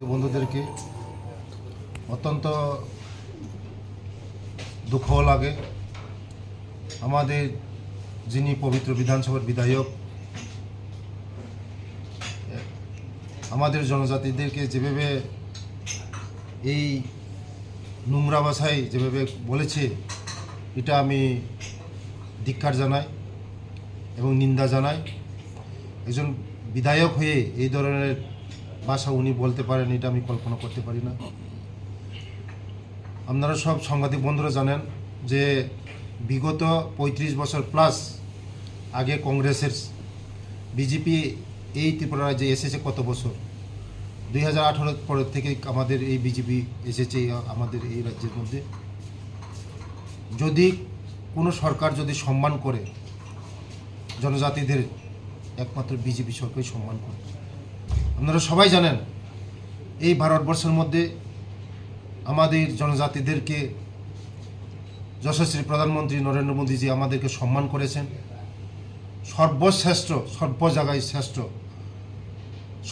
বন্ধুদেরকে, অত্যন্ত দুঃখ লাগে। আমাদের যিনি পবিত্র বিধানসভার বিধায়ক, আমাদের জনজাতিদেরকে যেভাবে এই নোংরা ভাষায় যেভাবে বলেছে, এটা আমি ধিক্কার জানাই এবং নিন্দা জানাই। একজন বিধায়ক হয়ে এই ধরনের ভাষা উনি বলতে পারেন, এটা আমি কল্পনা করতে পারি না। আপনারা সব সাংবাদিক বন্ধুরা জানেন যে বিগত পঁয়ত্রিশ বছর প্লাস আগে কংগ্রেসের বিজেপি এই ত্রিপুরা রাজ্যে এসেছে কত বছর? দুই হাজার আঠারোর পর থেকে আমাদের এই বিজেপি এসেছে আমাদের এই রাজ্যের মধ্যে। যদি কোনো সরকার যদি সম্মান করে, জনজাতিদের একমাত্র বিজেপি সরকারই সম্মান করে। আপনারা সবাই জানেন, এই ভারতবর্ষের মধ্যে আমাদের জনজাতিদেরকে যশস্বী প্রধানমন্ত্রী নরেন্দ্র মোদীজি আমাদেরকে সম্মান করেছেন। সর্বশ্রেষ্ঠ সর্ব জায়গায় শ্রেষ্ঠ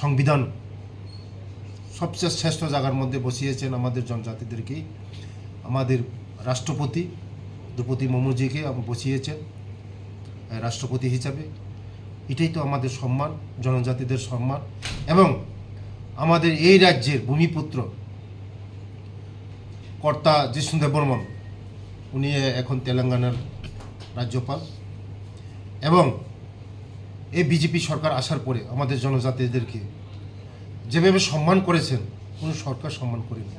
সংবিধান সবচেয়ে শ্রেষ্ঠ জায়গার মধ্যে বসিয়েছেন আমাদের জনজাতিদেরকে আমাদের রাষ্ট্রপতি দ্রৌপদী মুর্মুজিকে বসিয়েছেন রাষ্ট্রপতি হিসাবে। এটাই তো আমাদের সম্মান, জনজাতিদের সম্মান। এবং আমাদের এই রাজ্যের ভূমিপুত্র কর্তা জিষ্ণুদেব বর্মন, উনি এখন তেলেঙ্গানার রাজ্যপাল। এবং এই বিজেপি সরকার আসার পরে আমাদের জনজাতিদেরকে যেভাবে সম্মান করেছেন, কোনো সরকার সম্মান করেনি।